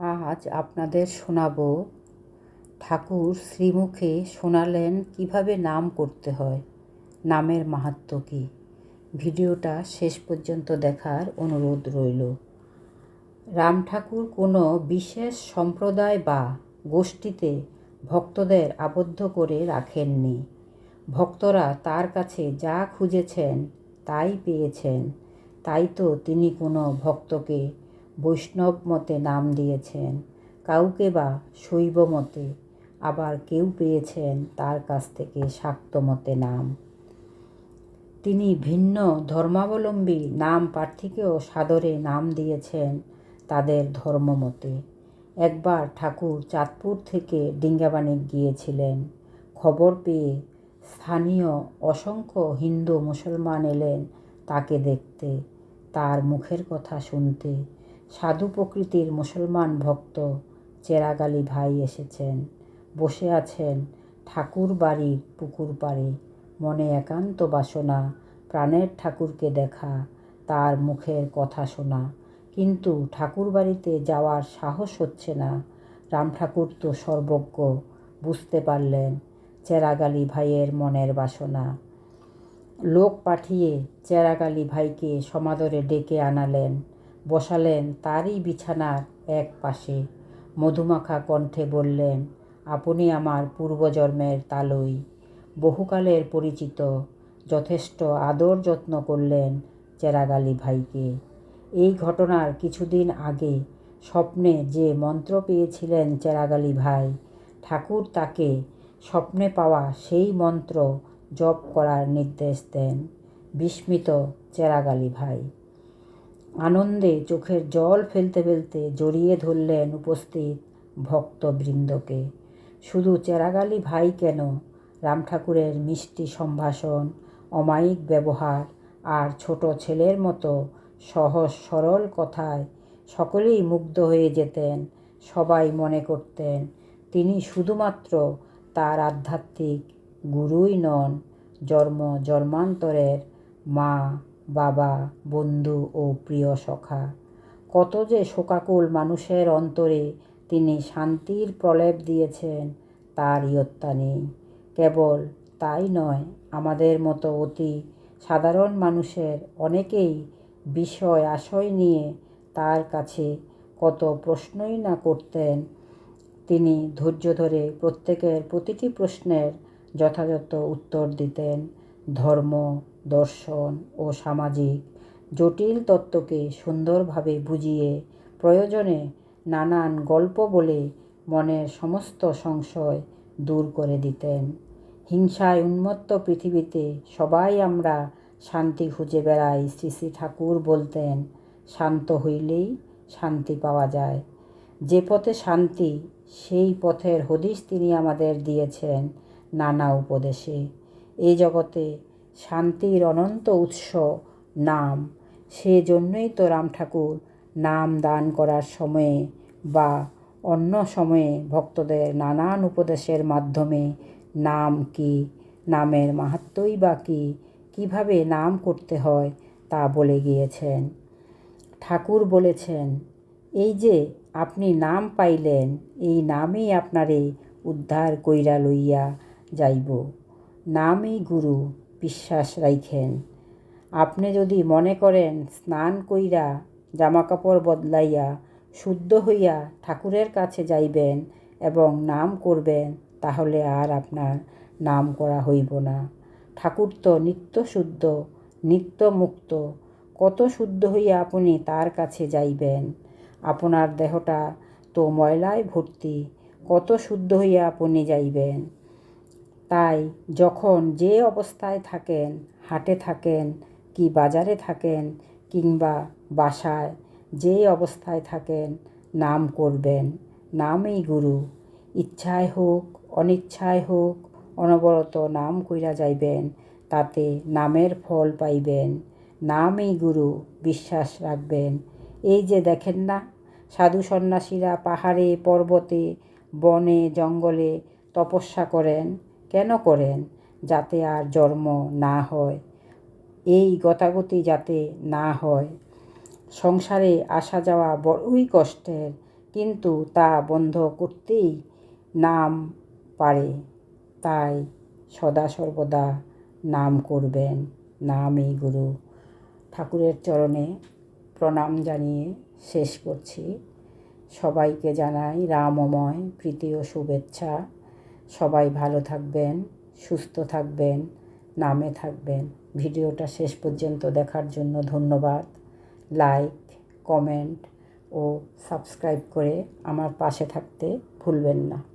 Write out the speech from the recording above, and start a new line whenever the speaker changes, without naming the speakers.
আজ আপনাদের শোনাব। ঠাকুর শ্রীমুখে শোনালেন কীভাবে নাম করতে হয়, নামের মাহাত্ম কী। ভিডিওটা শেষ পর্যন্ত দেখার অনুরোধ রইল। রাম ঠাকুর কোনো বিশেষ সম্প্রদায় বা গোষ্ঠীতে ভক্তদের আবদ্ধ করে রাখেননি। ভক্তরা তার কাছে যা খুঁজেছেন তাই পেয়েছেন। তাই তো তিনি কোনো ভক্তকে বৈষ্ণব মতে নাম দিয়েছেন, কাউকে বা শৈব মতে আবার কেউ পেয়েছেন তার কাছ থেকে শাক্ত মতে নাম। তিনি ভিন্ন ধর্মাবলম্বী নাম প্রার্থীকেও সাদরে নাম দিয়েছেন তাদের ধর্মমতে একবার ঠাকুর চাঁদপুর থেকে ডিঙ্গাবাণিক গিয়েছিলেন, খবর পেয়ে স্থানীয় অসংখ্য হিন্দু মুসলমান এলেন তাকে দেখতে, তার মুখের কথা শুনতে সাধু প্রকৃতির মুসলমান ভক্ত চেরাগালি ভাই এসেছেন। বসে আছেন ঠাকুর বাড়ির পুকুর পাড়ে। মনে একান্ত বাসনা প্রাণের ঠাকুরকে দেখা, তার মুখের কথা শোনা। কিন্তু ঠাকুর বাড়িতে যাওয়ার সাহস হচ্ছে না। রাম ঠাকুর তো সর্বজ্ঞ, বুঝতে পারলেন চেরাগালি ভাইয়ের মনের বাসনা। লোক পাঠিয়ে চেরাগালি ভাইকে সমাদরে ডেকে আনালেন। বসালেন তারই বিছানার এক পাশে। মধুমাখা কণ্ঠে বললেন, আপনি আমার পূর্বজন্মের তালই। বহুকালের পরিচিত। যথেষ্ট আদর যত্ন করলেন চেরাগালি ভাইকে। এই ঘটনার কিছুদিন আগে স্বপ্নে যে মন্ত্র পেয়েছিলেন চেরাগালি ভাই, ঠাকুর তাকে স্বপ্নে পাওয়া সেই মন্ত্র জপ করার নির্দেশ দেন। বিস্মিত চেরাগালি ভাই। আনন্দে চোখের জল ফেলতে ফেলতে জড়িয়ে ধরলেন উপস্থিত ভক্তবৃন্দকে। শুধু চেরাগালি ভাই কেন? রাম ঠাকুরের মিষ্টি সম্ভাষণ, অমায়িক ব্যবহার আর ছোট ছেলের মতো সহজ সরল কথায় সকলেই মুগ্ধ হয়ে যেতেন, সবাই মনে করতেন তিনি শুধুমাত্র তার আধ্যাত্মিক গুরুই নন, জন্ম জন্মান্তরের মা বাবা, বন্ধু ও প্রিয় সখা। কত যে শোকাকুল মানুষের অন্তরে তিনি শান্তির প্রলেপ দিয়েছেন, তার ইয়ত্তা নেই। কেবল তাই নয়, আমাদের মতো অতি সাধারণ মানুষের অনেকেই বিষয় আশয় নিয়ে তার কাছে কত প্রশ্নই না করতেন। তিনি ধৈর্য ধরে প্রত্যেকের প্রতিটি প্রশ্নের যথাযথ উত্তর দিতেন। ধর্ম দর্শন ও সামাজিক, জটিল তত্ত্বকে সুন্দরভাবে বুঝিয়ে প্রয়োজনে নানান গল্প বলে মনের সমস্ত সংশয় দূর করে দিতেন। হিংসায় উন্মত্ত পৃথিবীতে সবাই আমরা শান্তি খুঁজে বেড়াই, শ্রী শ্রী ঠাকুর বলতেন, শান্ত হইলেই শান্তি পাওয়া যায়। যে পথে শান্তি, সেই পথের হদিশ তিনি আমাদের দিয়েছেন নানা উপদেশে। এই জগতে শান্তির অনন্ত উৎস, নাম। সেজন্যই তো রাম ঠাকুর নাম দান করার সময়ে বা অন্য সময়ে ভক্তদের নানান উপদেশের মাধ্যমে নাম কি, নামের মাহাত্মই বা কী, কীভাবে নাম করতে হয় তা বলে গিয়েছেন। ঠাকুর বলেছেন, এই যে আপনি নাম পাইলেন, এই নামেই আপনারে উদ্ধার কইরা লইয়া যাইব। নামই গুরু বিশ্বাস রাইখেন। আপনি যদি মনে করেন স্নান কইরা জামাকাপড় বদলাইয়া শুদ্ধ হইয়া ঠাকুরের কাছে যাইবেন এবং নাম করবেন, তাহলে আর আপনার নাম করা হইব না। ঠাকুর তো নিত্য শুদ্ধ, নিত্য মুক্ত। কত শুদ্ধ হইয়া আপনি তার কাছে যাইবেন। আপনার দেহটা তো ময়লায় ভর্তি। কত শুদ্ধ হইয়া আপনি যাইবেন। তাই যখন যে অবস্থায় থাকেন, হাটে থাকেন কি বাজারে থাকেন কিংবা বাসায় যে অবস্থায় থাকেন, নাম করবেন। নামই গুরু। ইচ্ছায় হোক, অনিচ্ছায় হোক, অনবরত নাম কইরা যাইবেন, তাতে নামের ফল পাইবেন। নামই গুরু, বিশ্বাস রাখবেন। এই যে দেখেন না, সাধু সন্ন্যাসীরা পাহাড়ে, পর্বতে, বনে, জঙ্গলে তপস্যা করেন কেন করেন? যাতে আর জন্ম না হয়। এই গতাগতি যাতে না হয়। সংসারে আসা যাওয়া বড়ই কষ্টের, কিন্তু তা বন্ধ করতেই নাম পারে। তাই সদা সর্বদা নাম করবেন। নামই গুরু। ঠাকুরের চরণে প্রণাম জানিয়ে শেষ করছি। সবাইকে জানাই রামময় প্রীতি ও শুভেচ্ছা। সবাই ভালো থাকবেন, সুস্থ থাকবেন, নামে থাকবেন। ভিডিওটা শেষ পর্যন্ত দেখার জন্য ধন্যবাদ। লাইক কমেন্ট ও সাবস্ক্রাইব করে আমার পাশে থাকতে ভুলবেন না।